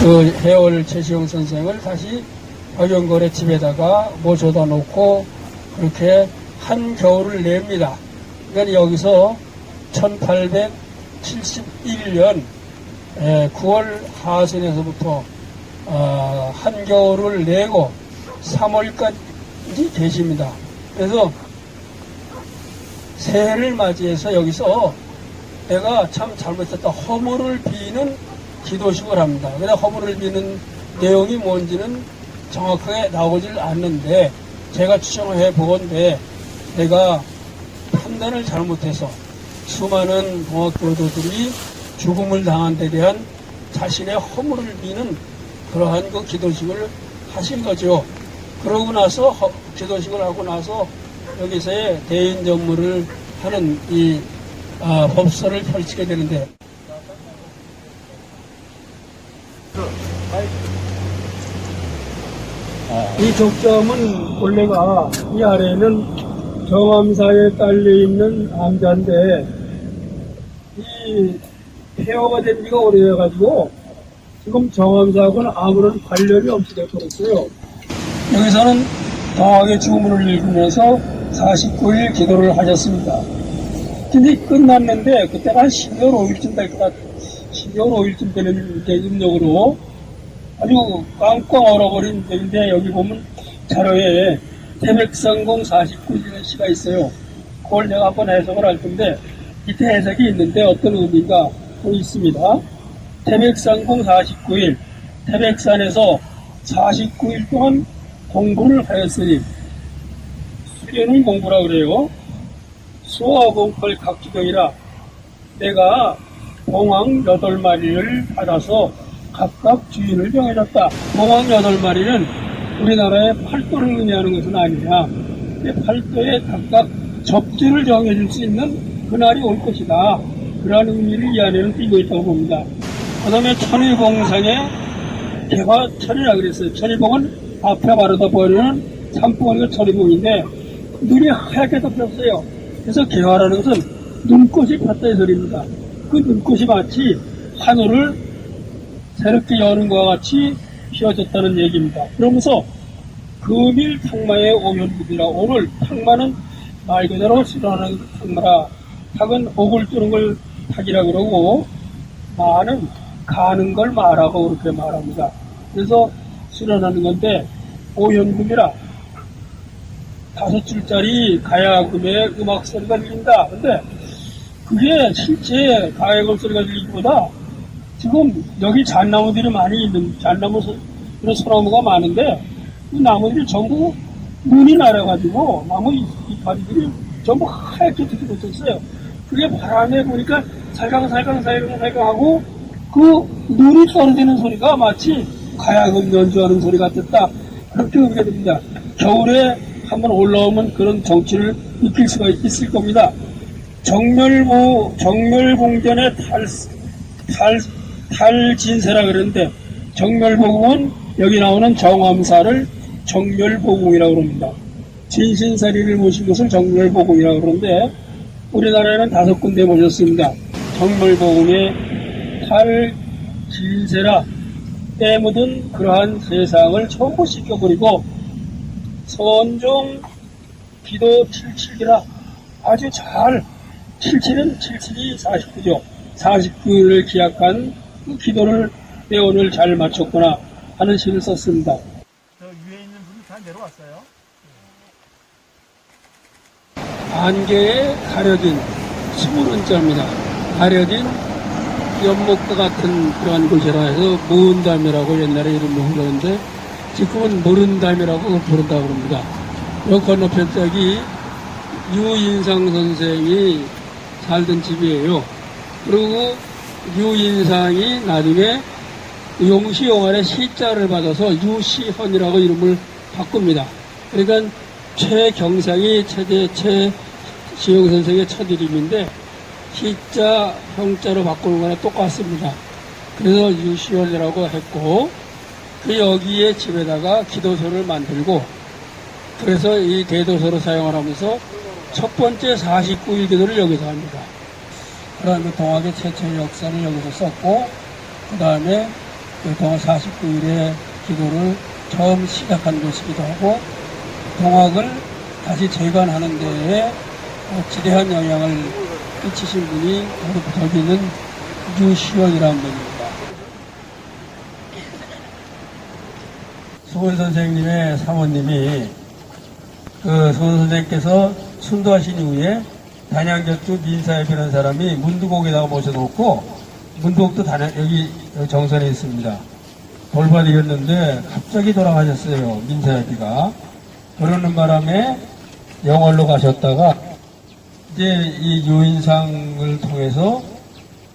그 해월 최시용 선생을 다시 박영걸의 집에다가 모셔다 놓고 그렇게 한 겨울을 냅니다. 그러니까 여기서 1871년 9월 하순에서부터 어, 한겨울을 내고 3월까지 계십니다. 그래서 새해를 맞이해서 여기서 내가 참 잘못했다 허물을 비는 기도식을 합니다. 근데 허물을 비는 내용이 뭔지는 정확하게 나오질 않는데 제가 추정을 해보건데 내가 판단을 잘못해서 수많은 동학교도들이 죽음을 당한 데 대한 자신의 허물을 비는 그러한 그 기도식을 하신 거죠. 그러고 나서 허- 기도식을 하고 나서 여기서의 대인 전무를 하는 이 아, 법설을 펼치게 되는데 이 족점은 본래가 이 아래는 정암사에 딸려 있는 암자인데 이 폐허가 된 지가 오래돼가지고 지금 정암사하고는 아무런 관련이 없이 되어버렸어요. 여기서는 동학의 주문을 읽으면서 49일 기도를 하셨습니다. 근데 끝났는데 그때가 한 12월 5일쯤 될 것 같아요. 12월 5일쯤 되는 게 음력으로 아주 꽝꽝 얼어버린 데인데 여기 보면 자료에 태백성공 49일이라는 시가 있어요. 그걸 내가 한번 해석을 할 텐데 밑에 해석이 있는데 어떤 의미가 또 있습니다. 태백성공 49일 태백산에서 49일 동안 공부를 하였으니 수련은 공부라 그래요. 수화공팔 각기경이라 내가 공황 여덟 마리를 받아서 각각 주인을 정해줬다. 공황 여덟 마리는 우리나라의 팔도를 의미하는 것은 아니냐. 이 팔도에 각각 접지를 정해줄 수 있는 그날이 올 것이다. 그러한 의미를 이 안에는 띄고 있다고 봅니다. 그 다음에 천일봉상에 개화 천이라 그랬어요. 천일봉은 앞에 바르다 보이는 산봉이가 천일봉인데 눈이 하얗게 덮였어요. 그래서 개화라는 것은 눈꽃이 폈다 이 소리입니다. 그 눈꽃이 마치 하늘을 새롭게 여는 것과 같이 피어졌다는 얘기입니다. 그러면서 금일 탕마의 오현국이라 오늘 탕마는 말 그대로 실현하는 탕마라 탁은 옥을 뚫는 걸 탁이라 그러고 마는 가는 걸 마라고 그렇게 말합니다. 그래서 실현하는 건데 오현금이라 다섯 줄짜리 가야금의 음악 소리가 들린다. 근데 그게 실제 가야금 소리가 들리기보다 지금 여기 잣나무들이 많이 있는 잣나무 소- 그런 소나무가 많은데 그 나무들이 전부 눈이 날아가지고 나무 이- 이파리들이 전부 하얗게 뒤집어졌어요. 그게 바람에 보니까 살강살강 살강살강 하고 그 눈이 떨어지는 소리가 마치 가야금 연주하는 소리 같았다. 그렇게 의미가 됩니다. 겨울에 한번 올라오면 그런 정취를 느낄 수가 있을 겁니다. 정멸보, 정멸봉전의 탈, 탈, 탈진세라 그러는데 정멸보궁은 여기 나오는 정암사를 정멸보궁이라고 그럽니다. 진신사리를 모신 것을 정멸보궁이라고 그러는데 우리나라에는 다섯 군데 모셨습니다. 정멸보궁의 탈진세라 때 묻은 그러한 세상을 초고시켜버리고 선종 기도 77기라 아주 잘 77은 77이 49죠. 49를 기약한 그 기도를 때원을 잘 맞췄구나 하는 시를 썼습니다. 저 위에 있는 분이 다 내려왔어요. 안개에 가려진 수문원자입니다. 가려진 연못과 같은 그러한 곳이라 해서 무은담이라고 옛날에 이름을 부르는데 지금은 모른담이라고 부른다고 합니다. 요 건너편 쪽이 유인상 선생이 살던 집이에요. 그리고 유인상이 나중에 용시용안의 시자를 받아서 유시헌이라고 이름을 바꿉니다. 그러니까 최경상이 최대 최시용 선생의 첫 이름인데 시자 형자로 바꾸는 거랑 똑같습니다. 그래서 유시헌이라고 했고 그 여기에 집에다가 기도소를 만들고 그래서 이 대도서를 사용을 하면서 첫 번째 49일 기도를 여기서 합니다. 그 다음에 동학의 최초의 역사를 여기서 썼고 그 다음에 그 동화 49일의 기도를 처음 시작한 곳이기도 하고 동학을 다시 재건하는 데에 어, 지대한 영향을 끼치신 분이 바로 거기는 유시원이라는 분입니다. 수원 선생님의 사모님이 그 수원 선생님께서 순도하신 이후에 단양격주 민사협이라는 사람이 문두곡에다가 모셔놓고 문두곡도 단양 여기 정선에 있습니다. 돌발이었는데 갑자기 돌아가셨어요. 민사협이가 그러는 바람에 영월로 가셨다가 이제 이 유인상을 통해서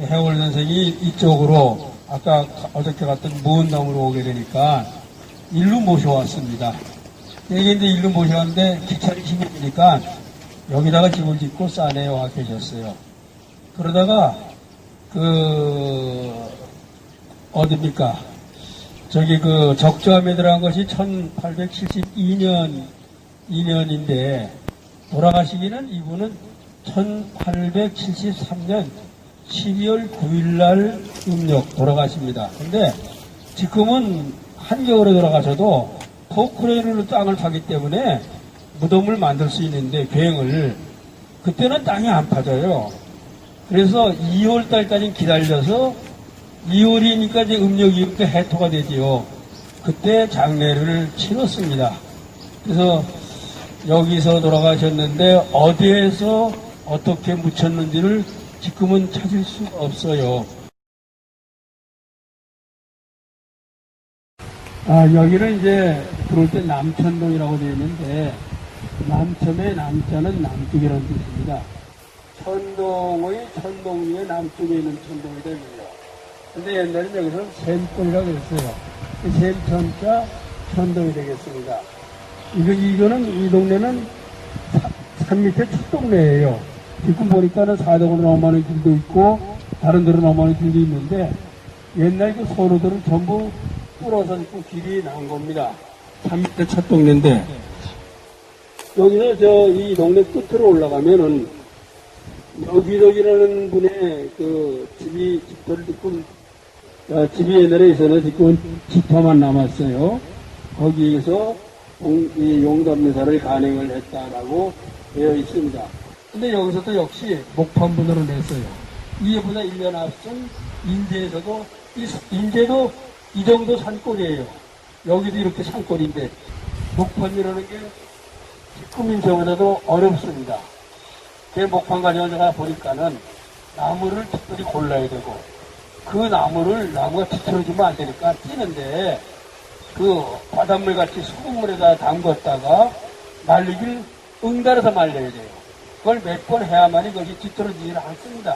해월 선생이 이쪽으로 아까 어저께 갔던 무은당으로 오게 되니까 일로 모셔왔습니다. 여기 이제 일로 모셔왔는데 기차를 힘이 드니까 여기다가 집을 짓고 싸내에 와 계셨어요. 그러다가 그 어딥니까? 저기 그 적조함에 들어간 것이 1872년 2년인데 돌아가시기는 이분은 1873년 12월 9일 날 음력 돌아가십니다. 근데 지금은 한겨울에 돌아가셔도 포크레인으로 땅을 파기 때문에 무덤을 만들 수 있는데 굉을 그때는 땅이 안 파져요. 그래서 2월 달까지 기다려서 2월이니까 이제 음력이 이렇게 해토가 되지요. 그때 장례를 치렀습니다. 그래서 여기서 돌아가셨는데 어디에서 어떻게 묻혔는지를 지금은 찾을 수 없어요. 아, 여기는 이제 들어올 때 남천동이라고 되어 있는데 남천의 남자는 남쪽이라는 뜻입니다. 천동의 천동 위에 남쪽에 있는 천동이 됩니다. 근데 옛날에 여기서 샘골이라고 했어요. 샘천자 천동이 되겠습니다. 이거, 이거는, 이 동네는 사- 산 밑에 첫 동네예요. 지금 보니까는 사덕으로 넘어가는 길도 있고, 다른 데로 넘어가는 길도 있는데, 옛날 그 소로들은 전부 뚫어서 있고 길이 난 겁니다. 산 밑에 첫 동네인데, 여기서 저 이 동네 끝으로 올라가면은, 여기저기라는 분의 그 집이, 집터를 듣고, 어, 집이 옛날에 있어서 지금 집터만 남았어요. 거기에서 용, 이 용담미사를 간행을 했다라고 되어 있습니다. 근데 여기서도 역시 목판분으로 냈어요. 이에보다 1년 앞선 인제에서도, 이, 인제도 이 정도 산골이에요. 여기도 이렇게 산골인데, 목판이라는 게 국민적으로도 어렵습니다. 제 목판 가져가 보니까는 나무를 특별히 골라야 되고, 그 나무를 나무가 뒤틀어지면 안 되니까 뛰는데, 그 바닷물 같이 수돗물에다 담궜다가 말리길 응달아서 말려야 돼요. 그걸 몇 번 해야만이 그것이 뒤떨어지질 않습니다.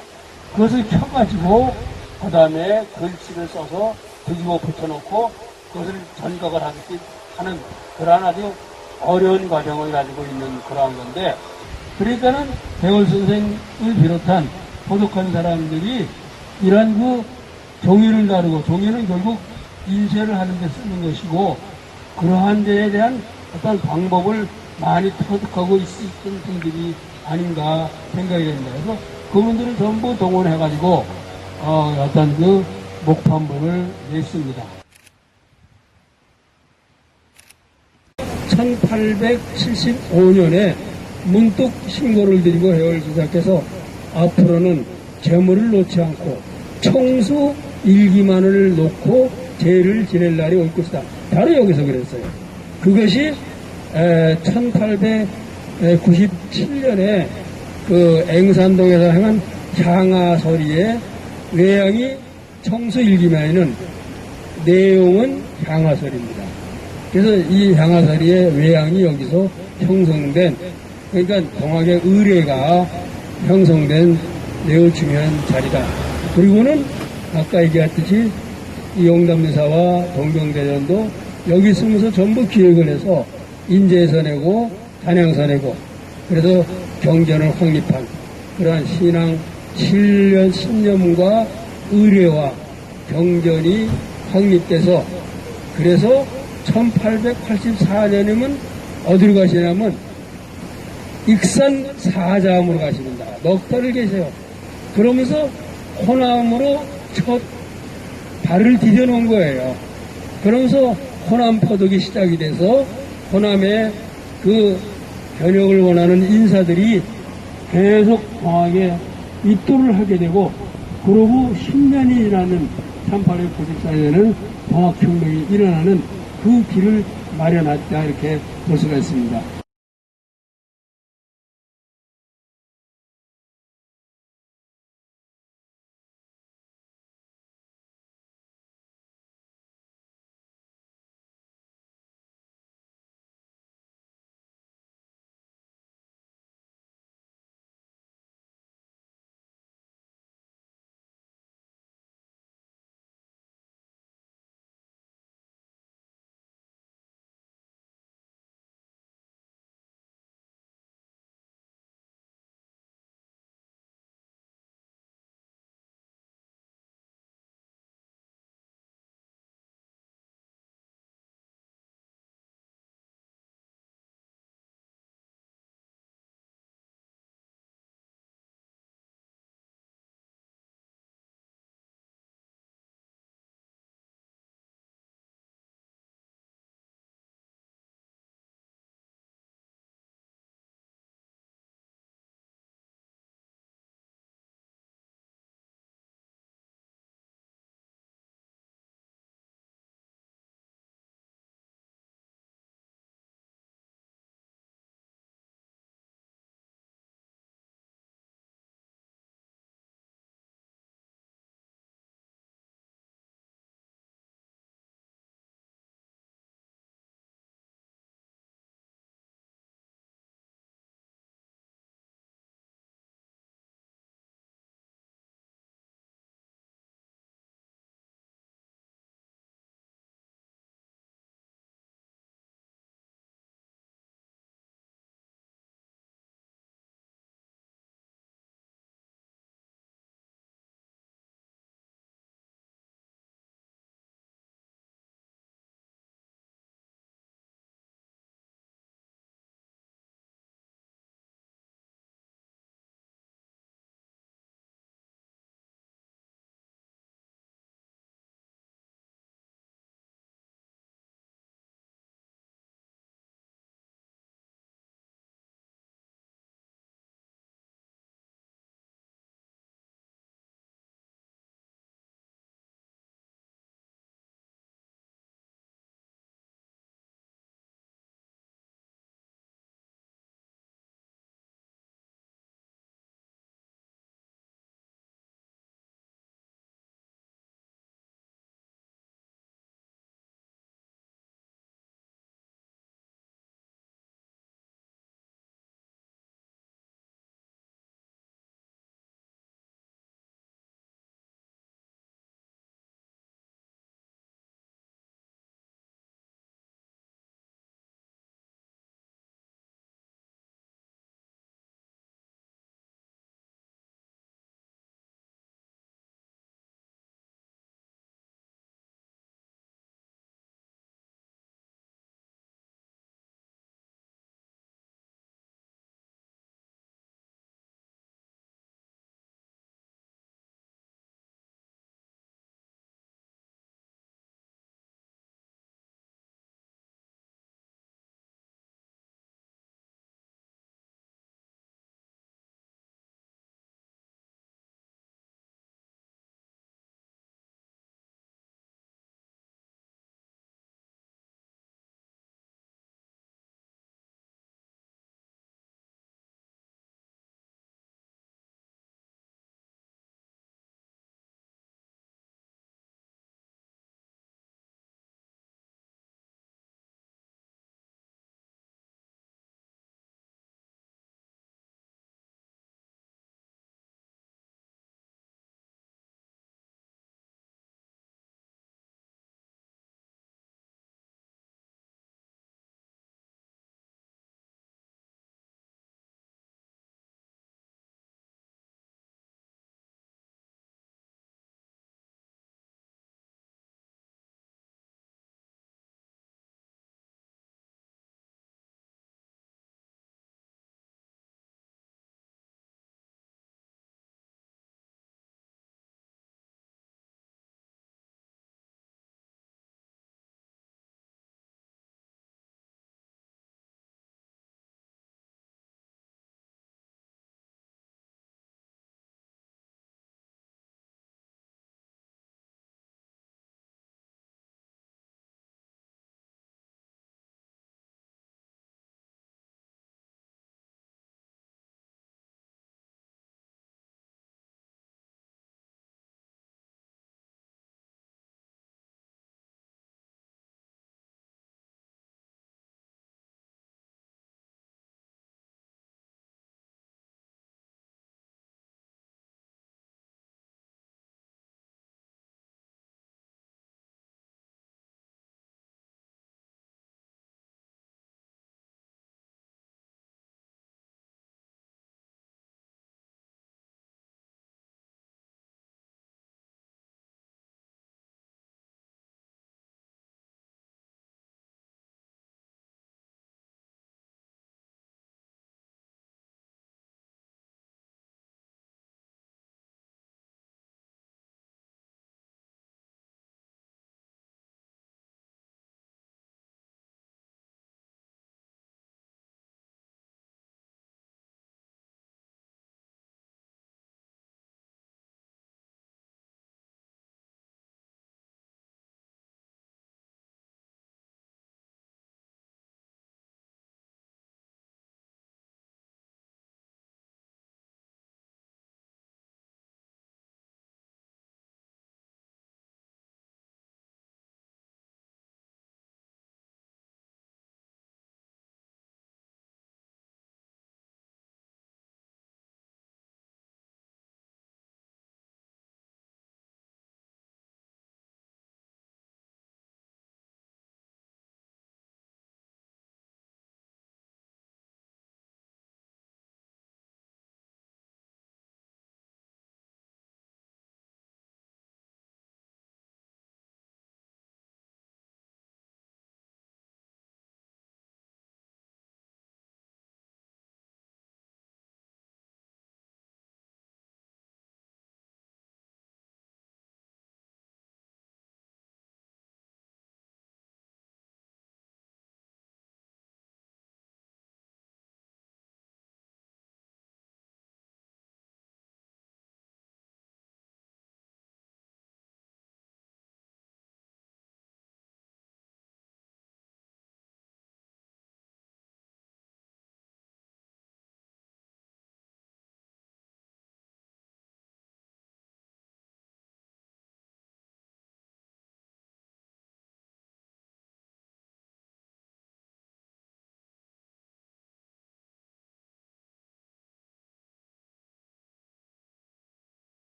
그것을 펴가지고 그 다음에 글씨를 써서 뒤집어 붙여놓고 그것을 전각을 하듯이 하는 그러한 아주 어려운 과정을 가지고 있는 그러한 건데 그러니까는 배월 선생을 비롯한 도덕한 사람들이 이러한 그 종이를 다루고 종이는 결국 인쇄를 하는 데 쓰는 것이고 그러한 데에 대한 어떤 방법을 많이 터득하고 있었던 분들이 아닌가 생각이 됩니다. 그래서 그분들을 전부 동원해가지고 어, 어떤 그 목판본을 냈습니다. 1875년에 문득 신고를 드리고 해월 지사께서 앞으로는 재물을 놓지 않고 청수 일기만을 놓고 제를 지낼 날이 올 것이다. 바로 여기서 그랬어요. 그것이 1897년에 그 앵산동에서 행한 향화서리의 외양이 청수 일기만에는 내용은 향화설입니다. 그래서 이 향화설이의 외양이 여기서 형성된 그러니까 동학의 의례가 형성된 매우 중요한 자리다. 그리고는 아까 얘기했듯이 이 용담대사와 동경대전도 여기 있으면서 전부 기획을 해서 인제에서 내고 단양서 내고 그래서 경전을 확립한 그러한 신앙 7년 신념과 의례와 경전이 확립돼서 그래서 1884년이면 어디로 가시냐면 익산 사자암으로 가십니다. 넉 달을 계세요. 그러면서 호남으로 첫 발을 디뎌 놓은 거예요. 그러면서 호남 포독이 시작이 돼서 호남의 그 변혁을 원하는 인사들이 계속 강하게 입도를 하게 되고 그러고 10년이 지나는 38의 94년에는 동학혁명이 일어나는 그 길을 마련했다 이렇게 볼 수가 있습니다.